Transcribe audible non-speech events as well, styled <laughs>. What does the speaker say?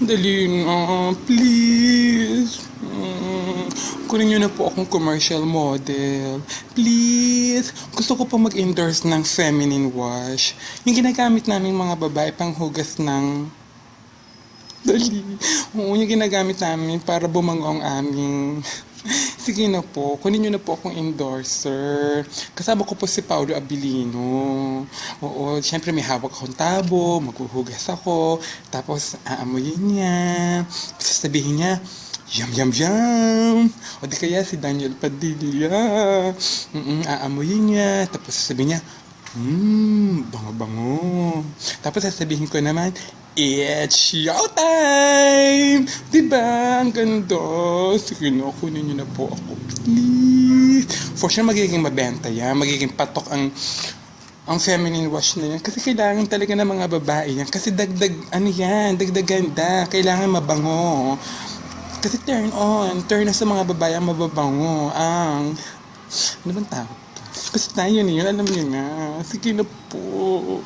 Dali na, please. Mm, kunin niyo na po akong commercial model. Please. Gusto ko po mag-endorse ng feminine wash. Yung ginagamit namin mga babae pang hugas ng... <laughs> Dali. Oo, yung ginagamit namin para bumango ang aming... Sige na po, kunin niyo na po akong endorser. Kasama ko po si Paolo Abilino. Oo, syempre may hawak akong tabo, maghuhugas ako, tapos aamuyin niya. Sasabihin niya, yum yum yum. O di kaya si Daniel Padilla. Mm aamuyin niya, tapos sasabihin niya, Mmm, bango-bango. Tapos sasabihin ko naman, It's showtime! Diba? Ang ganda. Sige na, kunin niyo na po ako. Please. For sure, magiging mabenta yan. Magiging patok ang ang feminine wash na yan. Kasi kailangan talaga ng mga babae yan. Kasi dagdag, ano yan, dagdag ganda. Kailangan mabango. Kasi turn on. Turn na sa mga babae ang mababango. Ang, ano bang tawag? Kasi tayo na yun, alam niyo na. Sige na po.